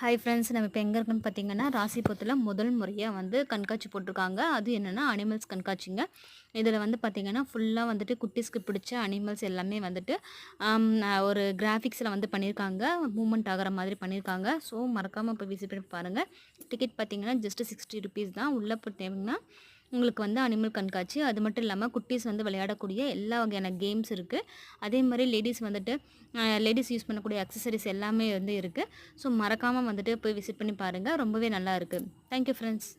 Hi friends நம்ம இப்போ எங்கே இருக்குன்னு பார்த்தீங்கன்னா ராசிபுரத்தில் முதல் முறையாக வந்து கண்காட்சி போட்டிருக்காங்க. அது என்னென்னா அனிமல்ஸ் கண்காட்சிங்க. இதில் வந்து பார்த்திங்கன்னா ஃபுல்லாக வந்துட்டு குட்டிஸ்க்கு பிடிச்ச அனிமல்ஸ் எல்லாமே வந்துட்டு ஒரு கிராஃபிக்ஸில் வந்து பண்ணியிருக்காங்க மூமெண்ட் ஆகிற மாதிரி பண்ணியிருக்காங்க ஸோ மறக்காமல் இப்போ விசிட் பண்ணி பாருங்கள் டிக்கெட் பார்த்தீங்கன்னா ஜஸ்ட்டு சிக்ஸ்டி ருபீஸ் தான். உள்ளே போட்டிங்கன்னா உங்களுக்கு வந்து அனிமல் கண்காட்சி அது மட்டும் இல்லாமல் குட்டீஸ் வந்து விளையாடக்கூடிய எல்லா வகையான கேம்ஸ் இருக்குது அதே மாதிரி லேடிஸ் வந்துட்டு லேடிஸ் யூஸ் பண்ணக்கூடிய அக்சசரிஸ் எல்லாமே வந்து இருக்குது ஸோ மறக்காமல் வந்துட்டு போய் விசிட் பண்ணி பாருங்கள் ரொம்பவே நல்லா இருக்குது தேங்க்யூ ஃப்ரெண்ட்ஸ்